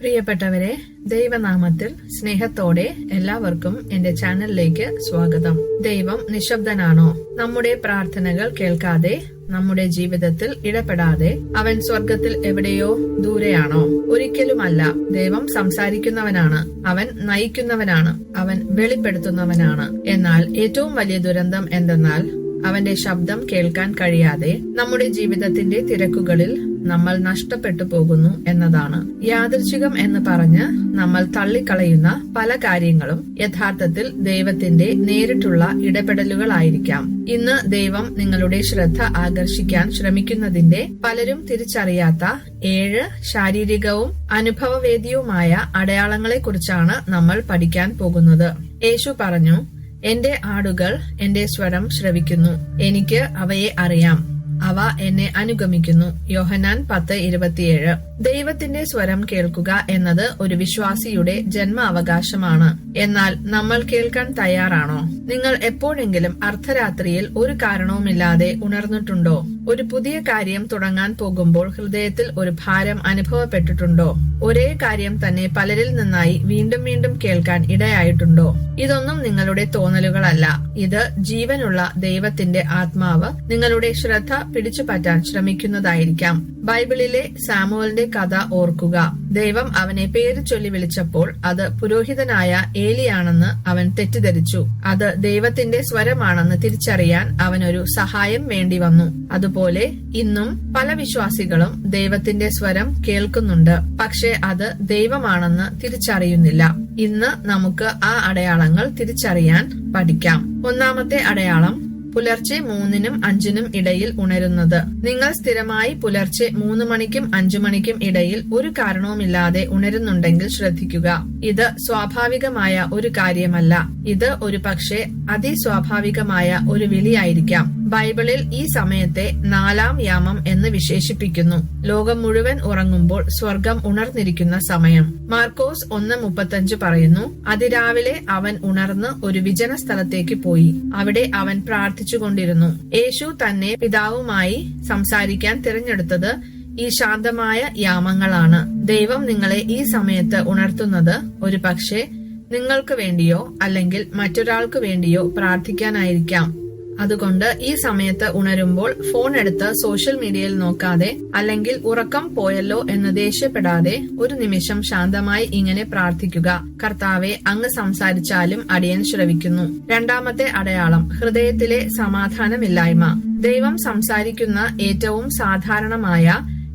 പ്രിയപ്പെട്ടവരെ ദൈവനാമത്തിൽ സ്നേഹത്തോടെ എല്ലാവർക്കും എന്റെ ചാനലിലേക്ക് സ്വാഗതം. ദൈവം നിശബ്ദനാണോ? നമ്മുടെ പ്രാർത്ഥനകൾ കേൾക്കാതെ നമ്മുടെ ജീവിതത്തിൽ ഇടപെടാതെ അവൻ സ്വർഗത്തിൽ എവിടെയോ ദൂരെയാണോ? ഒരിക്കലുമല്ല ദൈവം സംസാരിക്കുന്നവനാണ്. അവൻ നയിക്കുന്നവനാണ്. അവൻ വെളിപ്പെടുത്തുന്നവനാണ്. എന്നാൽ ഏറ്റവും വലിയ ദുരന്തം എന്തെന്നാൽ അവന്റെ ശബ്ദം കേൾക്കാൻ കഴിയാതെ നമ്മുടെ ജീവിതത്തിന്റെ തിരക്കുകളിൽ നമ്മൾ നഷ്ടപ്പെട്ടു പോകുന്നു എന്നതാണ്. യാദൃച്ഛികം എന്ന് പറഞ്ഞ് നമ്മൾ തള്ളിക്കളയുന്ന പല കാര്യങ്ങളും യഥാർത്ഥത്തിൽ ദൈവത്തിന്റെ നേരിട്ടുള്ള ഇടപെടലുകളായിരിക്കാം. ഇന്ന് ദൈവം നിങ്ങളുടെ ശ്രദ്ധ ആകർഷിക്കാൻ ശ്രമിക്കുന്നതിന്റെ പലരും തിരിച്ചറിയാത്ത ഏഴ് ശാരീരികവും അനുഭവവേദിയുമായ അടയാളങ്ങളെക്കുറിച്ചാണ് നമ്മൾ പഠിക്കാൻ പോകുന്നത്. യേശു പറഞ്ഞു എന്റെ ആടുകൾ എന്റെ സ്വരം ശ്രവിക്കുന്നു. എനിക്ക് അവയെ അറിയാം. അവ എന്നെ അനുഗമിക്കുന്നു. യോഹനാൻ പത്ത് ഇരുപത്തിയേഴ്. ദൈവത്തിന്റെ സ്വരം കേൾക്കുക എന്നത് ഒരു വിശ്വാസിയുടെ ജന്മ അവകാശമാണ് എന്നാൽ നമ്മൾ കേൾക്കാൻ തയ്യാറാണോ? നിങ്ങൾ എപ്പോഴെങ്കിലും അർദ്ധരാത്രിയിൽ ഒരു കാരണവുമില്ലാതെ ഉണർന്നിട്ടുണ്ടോ? ഒരു പുതിയ കാര്യം തുടങ്ങാൻ പോകുമ്പോൾ ഹൃദയത്തിൽ ഒരു ഭാരം അനുഭവപ്പെട്ടിട്ടുണ്ടോ? ഒരേ കാര്യം തന്നെ പലരിൽ നിന്നായി വീണ്ടും വീണ്ടും കേൾക്കാൻ ഇടയായിട്ടുണ്ടോ? ഇതൊന്നും നിങ്ങളുടെ തോന്നലുകളല്ല. ഇത് ജീവനുള്ള ദൈവത്തിന്റെ ആത്മാവ് നിങ്ങളുടെ ശ്രദ്ധ പിടിച്ചുപറ്റാൻ ശ്രമിക്കുന്നതായിരിക്കാം. ബൈബിളിലെ സാമുവലിന്റെ കഥ ഓർക്കുക. ദൈവം അവനെ പേര് ചൊല്ലി വിളിച്ചപ്പോൾ അത് പുരോഹിതനായ ഏലിയാണെന്ന് അവൻ തെറ്റിദ്ധരിച്ചു. അത് ദൈവത്തിന്റെ സ്വരമാണെന്ന് തിരിച്ചറിയാൻ അവനൊരു സഹായം വേണ്ടി വന്നു. അതുപോലെ ഇന്നും പല വിശ്വാസികളും ദൈവത്തിന്റെ സ്വരം കേൾക്കുന്നുണ്ട്. പക്ഷെ അത് ദൈവമാണെന്ന് തിരിച്ചറിയുന്നില്ല. ഇന്ന് നമുക്ക് ആ അടയാളങ്ങൾ തിരിച്ചറിയാൻ പഠിക്കാം. ഒന്നാമത്തെ അടയാളം പുലർച്ചെ മൂന്നിനും അഞ്ചിനും ഇടയിൽ ഉണരുന്നത്. നിങ്ങൾ സ്ഥിരമായി പുലർച്ചെ മൂന്ന് മണിക്കും അഞ്ചു മണിക്കും ഇടയിൽ ഒരു കാരണവുമില്ലാതെ ഉണരുന്നുണ്ടെങ്കിൽ ശ്രദ്ധിക്കുക. ഇത് സ്വാഭാവികമായ ഒരു കാര്യമല്ല. ഇത് ഒരു പക്ഷേ അതിസ്വാഭാവികമായ ഒരു വിളിയായിരിക്കാം. ബൈബിളിൽ ഈ സമയത്തെ നാലാം യാമം എന്ന് വിശേഷിപ്പിക്കുന്നു. ലോകം മുഴുവൻ ഉറങ്ങുമ്പോൾ സ്വർഗം ഉണർന്നിരിക്കുന്ന സമയം. മാർക്കോസ് ഒന്ന് മുപ്പത്തഞ്ച് പറയുന്നു അതിരാവിലെ അവൻ ഉണർന്ന് ഒരു വിജന സ്ഥലത്തേക്ക് പോയി. അവിടെ അവൻ പ്രാർത്ഥിച്ചുകൊണ്ടിരുന്നു. യേശു തന്നെ പിതാവുമായി സംസാരിക്കാൻ തിരഞ്ഞെടുത്തത് ഈ ശാന്തമായ യാമങ്ങളാണ്. ദൈവം നിങ്ങളെ ഈ സമയത്ത് ഉണർത്തുന്നത് ഒരു പക്ഷേ നിങ്ങൾക്ക് വേണ്ടിയോ അല്ലെങ്കിൽ മറ്റൊരാൾക്ക് വേണ്ടിയോ പ്രാർത്ഥിക്കാനായിരിക്കാം. അതുകൊണ്ട് ഈ സമയത്ത് ഉണരുമ്പോൾ ഫോൺ എടുത്ത് സോഷ്യൽ മീഡിയയിൽ നോക്കാതെ അല്ലെങ്കിൽ ഉറക്കം പോയല്ലോ എന്ന് ദേഷ്യപ്പെടാതെ ഒരു നിമിഷം ശാന്തമായി ഇങ്ങനെ പ്രാർത്ഥിക്കുക. കർത്താവെ അങ്ങ് സംസാരിച്ചാലും അടിയൻ ശ്രവിക്കുന്നു. രണ്ടാമത്തെ അടയാളം ഹൃദയത്തിലെ സമാധാനമില്ലായ്മ. ദൈവം സംസാരിക്കുന്ന ഏറ്റവും സാധാരണമായ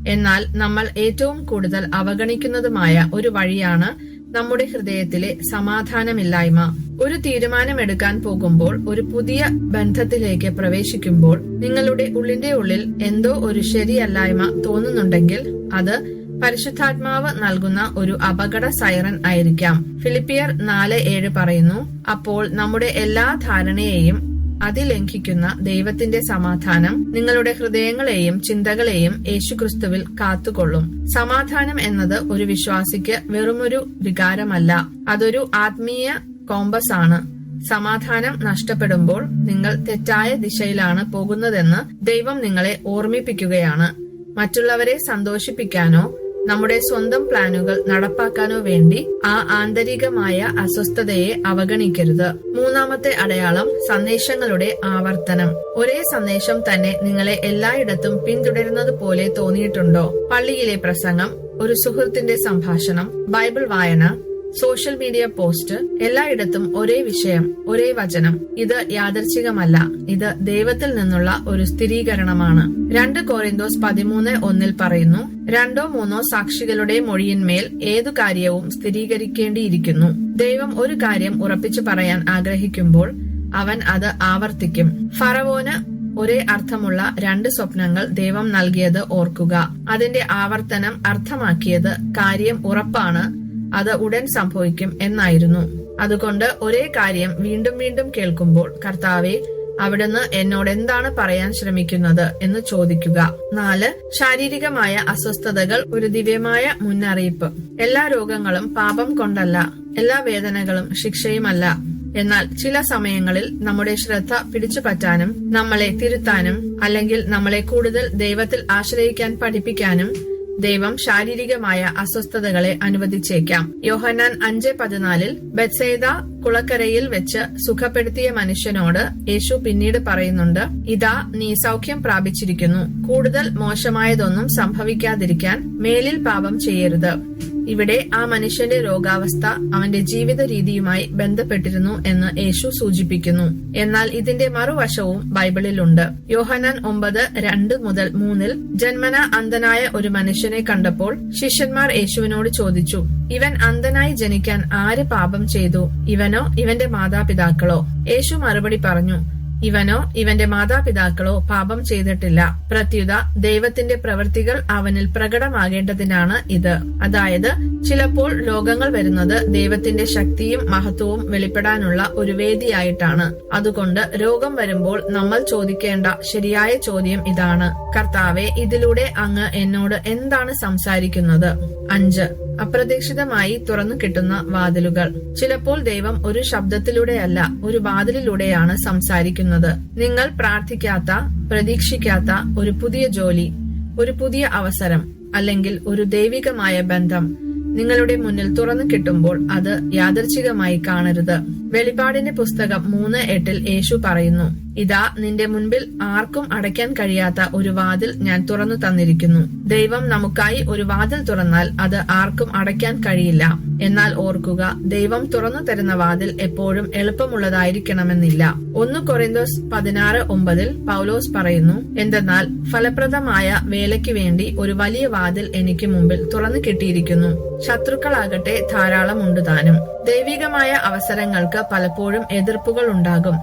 എന്നാൽ നമ്മൾ ഏറ്റവും കൂടുതൽ അവഗണിക്കുന്നതുമായ ഒരു വഴിയാണ് നമ്മുടെ ഹൃദയത്തിലെ സമാധാനമില്ലായ്മ. ഒരു തീരുമാനമെടുക്കാൻ പോകുമ്പോൾ ഒരു പുതിയ ബന്ധത്തിലേക്ക് പ്രവേശിക്കുമ്പോൾ നിങ്ങളുടെ ഉള്ളിന്റെ ഉള്ളിൽ എന്തോ ഒരു ശരിയല്ലായ്മ തോന്നുന്നുണ്ടെങ്കിൽ അത് പരിശുദ്ധാത്മാവ് നൽകുന്ന ഒരു അപകട സൈറൻ ആയിരിക്കാം. ഫിലിപ്പിയർ നാല് ഏഴ് പറയുന്നു അപ്പോൾ നമ്മുടെ എല്ലാ ധാരണയെയും അതിലംഘിക്കുന്ന ദൈവത്തിന്റെ സമാധാനം നിങ്ങളുടെ ഹൃദയങ്ങളെയും ചിന്തകളെയും യേശുക്രിസ്തുവിൽ കാത്തുകൊള്ളും. സമാധാനം എന്നത് ഒരു വിശ്വാസിക്ക് വെറുമൊരു വികാരമല്ല. അതൊരു ആത്മീയ കോമ്പസ് ആണ് സമാധാനം നഷ്ടപ്പെടുമ്പോൾ നിങ്ങൾ തെറ്റായ ദിശയിലാണ് പോകുന്നതെന്ന് ദൈവം നിങ്ങളെ ഓർമ്മിപ്പിക്കുകയാണ്. മറ്റുള്ളവരെ സന്തോഷിപ്പിക്കാനോ നമ്മുടെ സ്വന്തം പ്ലാനുകൾ നടപ്പാക്കാനോ വേണ്ടി ആ ആന്തരികമായ അസ്വസ്ഥതയെ അവഗണിക്കരുത്. മൂന്നാമത്തെ അടയാളം സന്ദേശങ്ങളുടെ ആവർത്തനം. ഒരേ സന്ദേശം തന്നെ നിങ്ങളെ എല്ലായിടത്തും പിന്തുടരുന്നത് പോലെ തോന്നിയിട്ടുണ്ടോ? പള്ളിയിലെ പ്രസംഗം ഒരു സുഹൃത്തിന്റെ സംഭാഷണം ബൈബിൾ വായന സോഷ്യൽ മീഡിയ പോസ്റ്റ് എല്ലായിടത്തും ഒരേ വിഷയം ഒരേ വചനം. ഇത് യാദർച്ഛികമല്ല ഇത് ദൈവത്തിൽ നിന്നുള്ള ഒരു സ്ഥിരീകരണമാണ്. രണ്ട് കോറിന്തോസ് പതിമൂന്ന് ഒന്നിൽ പറയുന്നു രണ്ടോ മൂന്നോ സാക്ഷികളുടെ മൊഴിയിന്മേൽ ഏതു കാര്യവും സ്ഥിരീകരിക്കേണ്ടിയിരിക്കുന്നു. ദൈവം ഒരു കാര്യം ഉറപ്പിച്ചു പറയാൻ ആഗ്രഹിക്കുമ്പോൾ അവൻ അത് ആവർത്തിക്കും. ഫറവോന് ഒരേ അർത്ഥമുള്ള രണ്ട് സ്വപ്നങ്ങൾ ദൈവം നൽകിയത് ഓർക്കുക. അതിന്റെ ആവർത്തനം അർത്ഥമാക്കിയത് കാര്യം ഉറപ്പാണ് അത് ഉടൻ സംഭവിക്കും എന്നായിരുന്നു. അതുകൊണ്ട് ഒരേ കാര്യം വീണ്ടും വീണ്ടും കേൾക്കുമ്പോൾ കർത്താവെ അവിടുന്ന് എന്നോട് എന്താണ് പറയാൻ ശ്രമിക്കുന്നത്? എന്ന് ചോദിക്കുക. നാല് ശാരീരികമായ അസ്വസ്ഥതകൾ ഒരു ദിവ്യമായ മുന്നറിയിപ്പ്. എല്ലാ രോഗങ്ങളും പാപം കൊണ്ടല്ല എല്ലാ വേദനകളും ശിക്ഷയുമല്ല. എന്നാൽ ചില സമയങ്ങളിൽ നമ്മുടെ ശ്രദ്ധ പിടിച്ചു പറ്റാനും നമ്മളെ തിരുത്താനും അല്ലെങ്കിൽ നമ്മളെ കൂടുതൽ ദൈവത്തിൽ ആശ്രയിക്കാൻ പഠിപ്പിക്കാനും ദൈവം ശാരീരികമായ അസ്വസ്ഥതകളെ അനുവദിച്ചേക്കാം. യോഹന്നാൻ അഞ്ച് പതിനാലിൽ ബത്സേദ കുളക്കരയിൽ വെച്ച് സുഖപ്പെടുത്തിയ മനുഷ്യനോട് യേശു പിന്നീട് പറയുന്നുണ്ട് ഇതാ നീ സൗഖ്യം പ്രാപിച്ചിരിക്കുന്നു. കൂടുതൽ മോശമായതൊന്നും സംഭവിക്കാതിരിക്കാൻ മേലിൽ പാപം ചെയ്യരുത്. ഇവിടെ ആ മനുഷ്യന്റെ രോഗാവസ്ഥ അവന്റെ ജീവിത രീതിയുമായി ബന്ധപ്പെട്ടിരുന്നു എന്ന് യേശു സൂചിപ്പിക്കുന്നു. എന്നാൽ ഇതിന്റെ മറുവശവും ബൈബിളിലുണ്ട്. യോഹനാൻ ഒമ്പത് രണ്ട് മുതൽ മൂന്നിൽ ജന്മന അന്ധനായ ഒരു മനുഷ്യനെ കണ്ടപ്പോൾ ശിഷ്യന്മാർ യേശുവിനോട് ചോദിച്ചു ഇവൻ അന്ധനായി ജനിക്കാൻ ആര് പാപം ചെയ്തു? ഇവനോ ഇവന്റെ മാതാപിതാക്കളോ? യേശു മറുപടി പറഞ്ഞു ഇവനോ ഇവന്റെ മാതാപിതാക്കളോ പാപം ചെയ്തിട്ടില്ല. പ്രത്യുത ദൈവത്തിന്റെ പ്രവൃത്തികൾ അവനിൽ പ്രകടമാകേണ്ടതിനാണ് ഇത്. അതായത് ചിലപ്പോൾ രോഗങ്ങൾ വരുന്നത് ദൈവത്തിന്റെ ശക്തിയും മഹത്വവും വെളിപ്പെടാനുള്ള ഒരു വേദിയായിട്ടാണ്. അതുകൊണ്ട് രോഗം വരുമ്പോൾ നമ്മൾ ചോദിക്കേണ്ട ശരിയായ ചോദ്യം ഇതാണ്. കർത്താവെ ഇതിലൂടെ അങ്ങ് എന്നോട് എന്താണ് സംസാരിക്കുന്നത്? അഞ്ച്. അപ്രതീക്ഷിതമായി തുറന്നു കിട്ടുന്ന വാതിലുകൾ. ചിലപ്പോൾ ദൈവം ഒരു ശബ്ദത്തിലൂടെയല്ല ഒരു വാതിലിലൂടെയാണ് സംസാരിക്കുന്നത്. നിങ്ങൾ പ്രാർത്ഥിക്കാത്ത പ്രതീക്ഷിക്കാത്ത ഒരു പുതിയ ജോലി ഒരു പുതിയ അവസരം അല്ലെങ്കിൽ ഒരു ദൈവികമായ ബന്ധം നിങ്ങളുടെ മുന്നിൽ തുറന്നു കിട്ടുമ്പോൾ അത് യാദർച്ഛികമായി കാണരുത്. വെളിപാടിന്റെ പുസ്തകം മൂന്ന് എട്ടിൽ യേശു പറയുന്നു ഇതാ നിന്റെ മുൻപിൽ ആർക്കും അടയ്ക്കാൻ കഴിയാത്ത ഒരു വാതിൽ ഞാൻ തുറന്നു തന്നിരിക്കുന്നു. ദൈവം നമുക്കായി ഒരു വാതിൽ തുറന്നാൽ അത് ആർക്കും അടയ്ക്കാൻ കഴിയില്ല. എന്നാൽ ഓർക്കുക ദൈവം തുറന്നു തരുന്ന വാതിൽ എപ്പോഴും എളുപ്പമുള്ളതായിരിക്കണമെന്നില്ല. ഒന്ന് കൊറിന്തോസ് പതിനാറ് ഒമ്പതിൽ പൗലോസ് പറയുന്നു എന്തെന്നാൽ ഫലപ്രദമായ വേലയ്ക്ക് വേണ്ടി ഒരു വലിയ വാതിൽ എനിക്ക് മുമ്പിൽ തുറന്നു കിട്ടിയിരിക്കുന്നു. ശത്രുക്കളാകട്ടെ ധാരാളം ഉണ്ട് താനും. ദൈവികമായ അവസരങ്ങൾക്ക് പലപ്പോഴും എതിർപ്പുകൾ ഉണ്ടാകും.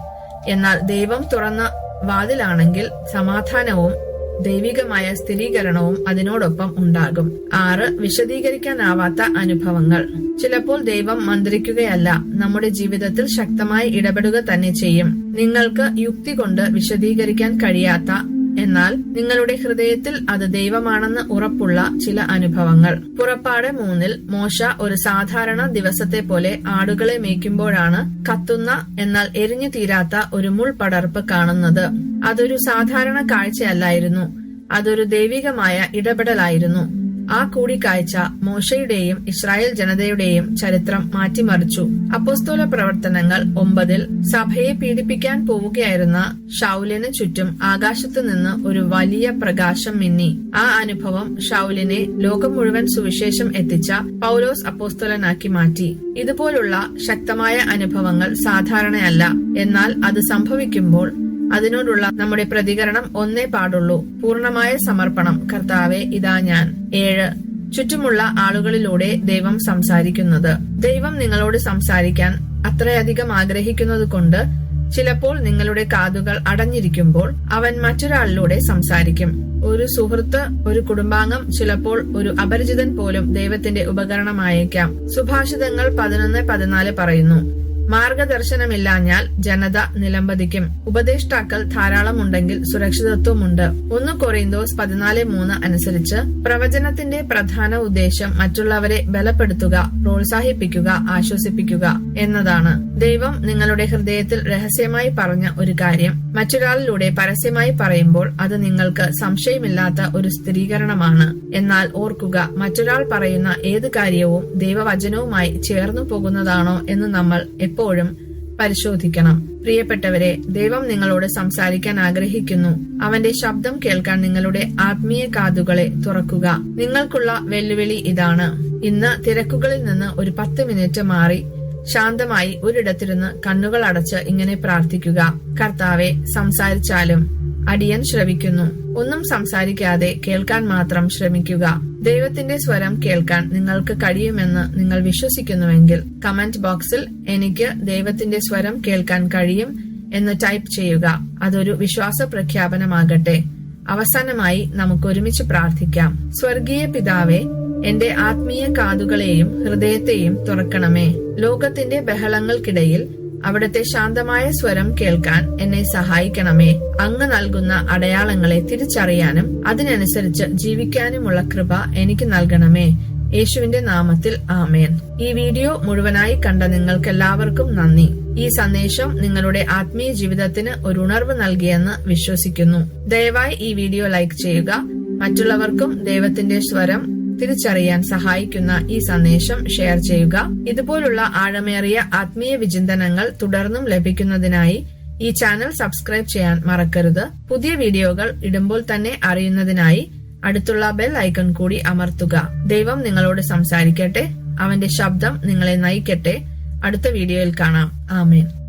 എന്നാൽ ദൈവം തുറന്ന വാതിലാണെങ്കിൽ സമാധാനവും ദൈവികമായ സ്ഥിരീകരണവും അതിനോടൊപ്പം ഉണ്ടാകും. ആറ് വിശദീകരിക്കാനാവാത്ത അനുഭവങ്ങൾ. ചിലപ്പോൾ ദൈവം മന്ത്രിക്കുകയല്ല നമ്മുടെ ജീവിതത്തിൽ ശക്തമായി ഇടപെടുക തന്നെ ചെയ്യും. നിങ്ങൾക്ക് യുക്തി കൊണ്ട് വിശദീകരിക്കാൻ കഴിയാത്ത എന്നാൽ നിങ്ങളുടെ ഹൃദയത്തിൽ അത് ദൈവമാണെന്ന് ഉറപ്പുള്ള ചില അനുഭവങ്ങൾ. പുറപ്പാട് മൂന്നിൽ മോശ ഒരു സാധാരണ ദിവസത്തെ പോലെ ആടുകളെ മേയ്ക്കുമ്പോഴാണ് കത്തുന്ന എന്നാൽ എരിഞ്ഞു തീരാത്ത ഒരു മുൾപടർപ്പ് കാണുന്നത്. അതൊരു സാധാരണ കാഴ്ചയല്ലായിരുന്നു. അതൊരു ദൈവികമായ ഇടപെടലായിരുന്നു. ആ കൂടിക്കാഴ്ച മോശയുടെയും ഇസ്രായേൽ ജനതയുടെയും ചരിത്രം മാറ്റിമറിച്ചു. അപ്പോസ്തോല പ്രവർത്തനങ്ങൾ ഒമ്പതിൽ സഭയെ പീഡിപ്പിക്കാൻ പോവുകയായിരുന്ന ഷൌലിന് ചുറ്റും ആകാശത്തു നിന്ന് ഒരു വലിയ പ്രകാശം മിന്നി. ആ അനുഭവം ഷൌലിനെ ലോകം മുഴുവൻ സുവിശേഷം എത്തിച്ച പൗലോസ് അപ്പോസ്തോലനാക്കി മാറ്റി. ഇതുപോലുള്ള ശക്തമായ അനുഭവങ്ങൾ സാധാരണയല്ല. എന്നാൽ അത് സംഭവിക്കുമ്പോൾ അതിനോടുള്ള നമ്മുടെ പ്രതികരണം ഒന്നേ പാടുള്ളൂ. പൂർണമായ സമർപ്പണം. കർത്താവെ ഇതാ ഞാൻ. ഏഴ്. ചുറ്റുമുള്ള ആളുകളിലൂടെ ദൈവം സംസാരിക്കുന്നത്. ദൈവം നിങ്ങളോട് സംസാരിക്കാൻ അത്രയധികം ആഗ്രഹിക്കുന്നത് കൊണ്ട് ചിലപ്പോൾ നിങ്ങളുടെ കാതുകൾ അടഞ്ഞിരിക്കുമ്പോൾ അവൻ മറ്റൊരാളിലൂടെ സംസാരിക്കും. ഒരു സുഹൃത്ത് ഒരു കുടുംബാംഗം ചിലപ്പോൾ ഒരു അപരിചിതൻ പോലും ദൈവത്തിന്റെ ഉപകരണമായേക്കാം. സുഭാഷിതങ്ങൾ പതിനൊന്ന് പതിനാല് പറയുന്നു. മാർഗദർശനമില്ലാഞ്ഞാൽ ജനത നിലംപതിക്കും. ഉപദേഷ്ടാക്കൾ ധാരാളമുണ്ടെങ്കിൽ സുരക്ഷിതത്വമുണ്ട്. ഒന്ന് കൊറിന്തോസ് പതിനാല് മൂന്ന് അനുസരിച്ച് പ്രവചനത്തിന്റെ പ്രധാന ഉദ്ദേശം മറ്റുള്ളവരെ ബലപ്പെടുത്തുക പ്രോത്സാഹിപ്പിക്കുക ആശ്വസിപ്പിക്കുക എന്നതാണ്. ദൈവം നിങ്ങളുടെ ഹൃദയത്തിൽ രഹസ്യമായി പറഞ്ഞ ഒരു കാര്യം. മറ്റൊരാളിലൂടെ പരസ്യമായി പറയുമ്പോൾ അത് നിങ്ങൾക്ക് സംശയമില്ലാത്ത ഒരു സ്ഥിരീകരണമാണ്. എന്നാൽ ഓർക്കുക മറ്റൊരാൾ പറയുന്ന ഏത് കാര്യവും ദൈവവചനവുമായി ചേർന്നു പോകുന്നതാണോ എന്ന് നമ്മൾ എപ്പോഴും പരിശോധിക്കണം. പ്രിയപ്പെട്ടവരെ ദൈവം നിങ്ങളോട് സംസാരിക്കാൻ ആഗ്രഹിക്കുന്നു. അവന്റെ ശബ്ദം കേൾക്കാൻ നിങ്ങളുടെ ആത്മീയ കാതുകളെ തുറക്കുക. നിങ്ങൾക്കുള്ള വെല്ലുവിളി ഇതാണ്. ഇന്ന് തിരക്കുകളിൽ നിന്ന് ഒരു പത്ത് മിനിറ്റ് മാറി ശാന്തമായി ഒരിടത്തിരുന്ന് കണ്ണുകൾ അടച്ച് ഇങ്ങനെ പ്രാർത്ഥിക്കുക. കർത്താവെ സംസാരിച്ചാലും അടിയൻ ശ്രവിക്കുന്നു. ഒന്നും സംസാരിക്കാതെ കേൾക്കാൻ മാത്രം ശ്രമിക്കുക. ദൈവത്തിന്റെ സ്വരം കേൾക്കാൻ നിങ്ങൾക്ക് കഴിയുമെന്ന് നിങ്ങൾ വിശ്വസിക്കുന്നുവെങ്കിൽ കമന്റ് ബോക്സിൽ എനിക്ക് ദൈവത്തിന്റെ സ്വരം കേൾക്കാൻ കഴിയും എന്ന് ടൈപ്പ് ചെയ്യുക. അതൊരു വിശ്വാസ പ്രഖ്യാപനമാകട്ടെ. അവസാനമായി നമുക്ക് ഒരുമിച്ച് പ്രാർത്ഥിക്കാം. സ്വർഗീയ പിതാവെ എന്റെ ആത്മീയ കാതുകളെയും ഹൃദയത്തെയും തുറക്കണമേ. ലോകത്തിന്റെ ബഹളങ്ങൾക്കിടയിൽ അവിടുത്തെ ശാന്തമായ സ്വരം കേൾക്കാൻ എന്നെ സഹായിക്കണമേ. അങ്ങ് നൽകുന്ന അടയാളങ്ങളെ തിരിച്ചറിയാനും അതിനനുസരിച്ച് ജീവിക്കാനുമുള്ള കൃപ എനിക്ക് നൽകണമേ. യേശുവിന്റെ നാമത്തിൽ ആമേൻ. ഈ വീഡിയോ മുഴുവനായി കണ്ട നിങ്ങൾക്കെല്ലാവർക്കും നന്ദി. ഈ സന്ദേശം നിങ്ങളുടെ ആത്മീയ ജീവിതത്തിന് ഒരു ഉണർവ് നൽകിയെന്ന് വിശ്വസിക്കുന്നു. ദയവായി ഈ വീഡിയോ ലൈക്ക് ചെയ്യുക. മറ്റുള്ളവർക്കും ദൈവത്തിന്റെ സ്വരം തിരിച്ചറിയാൻ സഹായിക്കുന്ന ഈ സന്ദേശം ഷെയർ ചെയ്യുക. ഇതുപോലുള്ള ആഴമേറിയ ആത്മീയ വിചിന്തനങ്ങൾ തുടർന്നും ലഭിക്കുന്നതിനായി ഈ ചാനൽ സബ്സ്ക്രൈബ് ചെയ്യാൻ മറക്കരുത്. പുതിയ വീഡിയോകൾ ഇടുമ്പോൾ തന്നെ അറിയുന്നതിനായി അടുത്തുള്ള ബെൽ ഐക്കൺ കൂടി അമർത്തുക. ദൈവം നിങ്ങളോട് സംസാരിക്കട്ടെ. അവന്റെ ശബ്ദം നിങ്ങളെ നയിക്കട്ടെ. അടുത്ത വീഡിയോയിൽ കാണാം. ആമേൻ.